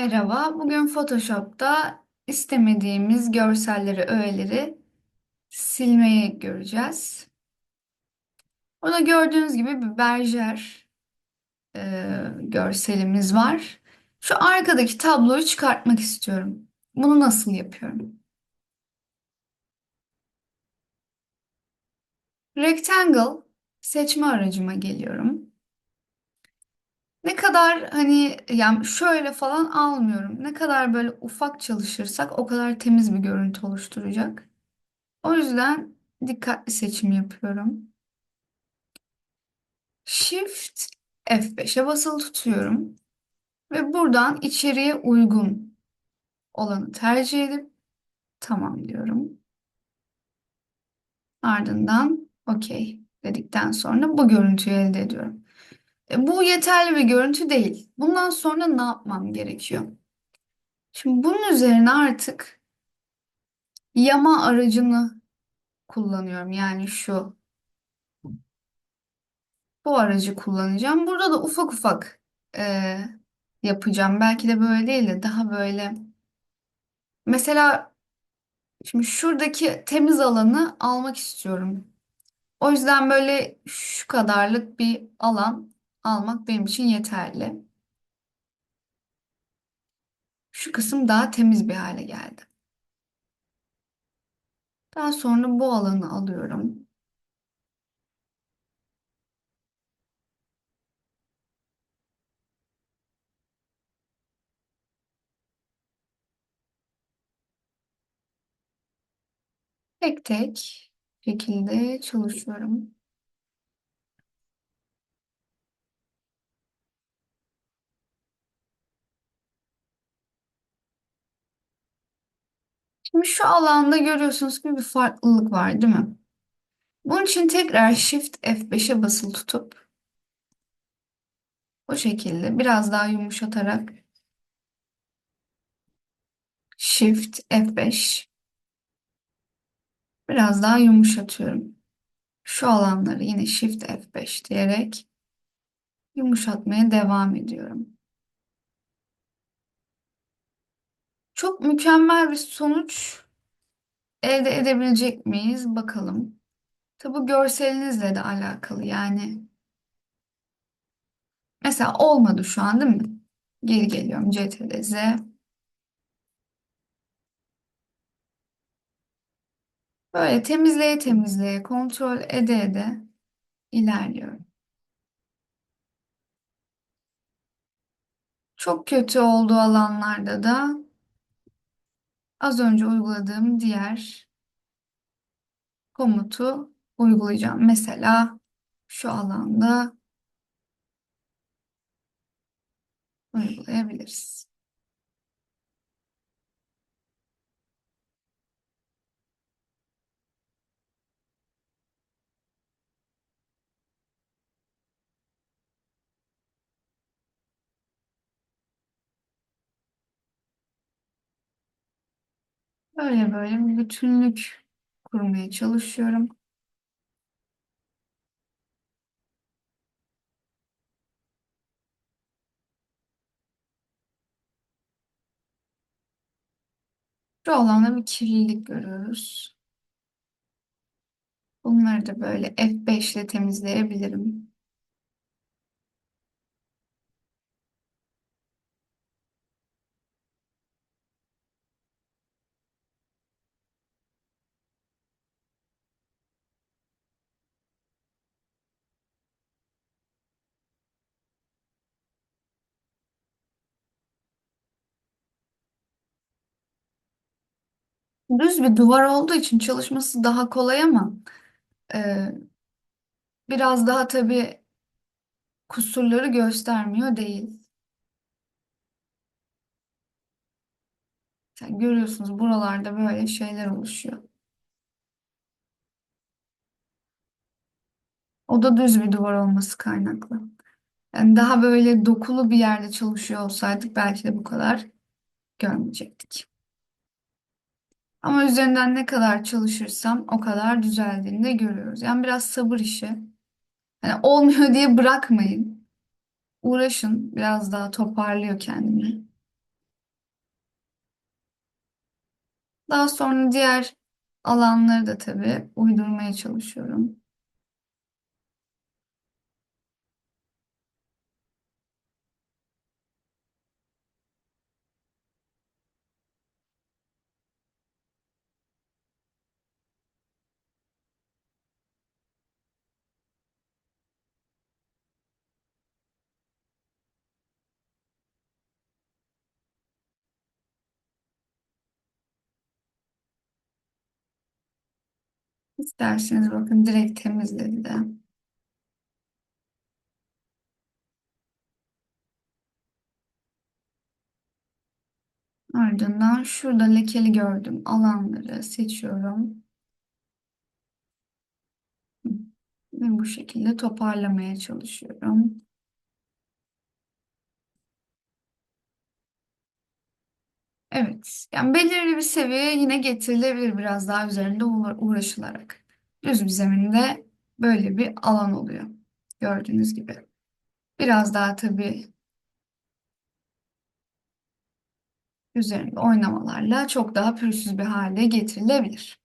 Merhaba, bugün Photoshop'ta istemediğimiz görselleri, öğeleri silmeyi göreceğiz. Burada gördüğünüz gibi bir berjer e, görselimiz var. Şu arkadaki tabloyu çıkartmak istiyorum. Bunu nasıl yapıyorum? Rectangle seçme aracıma geliyorum. Kadar hani yani şöyle falan almıyorum. Ne kadar böyle ufak çalışırsak o kadar temiz bir görüntü oluşturacak. O yüzden dikkatli seçim yapıyorum. Shift F5'e basılı tutuyorum ve buradan içeriye uygun olanı tercih edip tamam diyorum. Ardından OK dedikten sonra bu görüntüyü elde ediyorum. Bu yeterli bir görüntü değil. Bundan sonra ne yapmam gerekiyor? Şimdi bunun üzerine artık yama aracını kullanıyorum. Yani şu bu aracı kullanacağım. Burada da ufak ufak e, yapacağım. Belki de böyle değil de daha böyle. Mesela şimdi şuradaki temiz alanı almak istiyorum. O yüzden böyle şu kadarlık bir alan almak benim için yeterli. Şu kısım daha temiz bir hale geldi. Daha sonra bu alanı alıyorum. Tek tek şekilde çalışıyorum. Şimdi şu alanda görüyorsunuz ki bir farklılık var, değil mi? Bunun için tekrar Shift F5'e basılı tutup bu şekilde biraz daha yumuşatarak Shift F5 biraz daha yumuşatıyorum. Şu alanları yine Shift F5 diyerek yumuşatmaya devam ediyorum. Çok mükemmel bir sonuç elde edebilecek miyiz? Bakalım. Tabi görselinizle de alakalı yani. Mesela olmadı şu an değil mi? Geri geliyorum CTRL Z. Böyle temizleye temizleye kontrol ede ede ilerliyorum. Çok kötü olduğu alanlarda da az önce uyguladığım diğer komutu uygulayacağım. Mesela şu alanda uygulayabiliriz. Böyle böyle bir bütünlük kurmaya çalışıyorum. Şu alanda bir kirlilik görüyoruz. Bunları da böyle F5 ile temizleyebilirim. Düz bir duvar olduğu için çalışması daha kolay ama e, biraz daha tabii kusurları göstermiyor değil. Yani görüyorsunuz buralarda böyle şeyler oluşuyor. O da düz bir duvar olması kaynaklı. Yani daha böyle dokulu bir yerde çalışıyor olsaydık belki de bu kadar görmeyecektik. Ama üzerinden ne kadar çalışırsam o kadar düzeldiğini de görüyoruz. Yani biraz sabır işi. Yani olmuyor diye bırakmayın. Uğraşın. Biraz daha toparlıyor kendini. Daha sonra diğer alanları da tabii uydurmaya çalışıyorum. İsterseniz bakın direkt temizledi de. Ardından şurada lekeli gördüm alanları seçiyorum. Ve bu şekilde toparlamaya çalışıyorum. Evet, yani belirli bir seviyeye yine getirilebilir biraz daha üzerinde uğra- uğraşılarak. Düz bir zeminde böyle bir alan oluyor. Gördüğünüz gibi. Biraz daha tabii üzerinde oynamalarla çok daha pürüzsüz bir hale getirilebilir.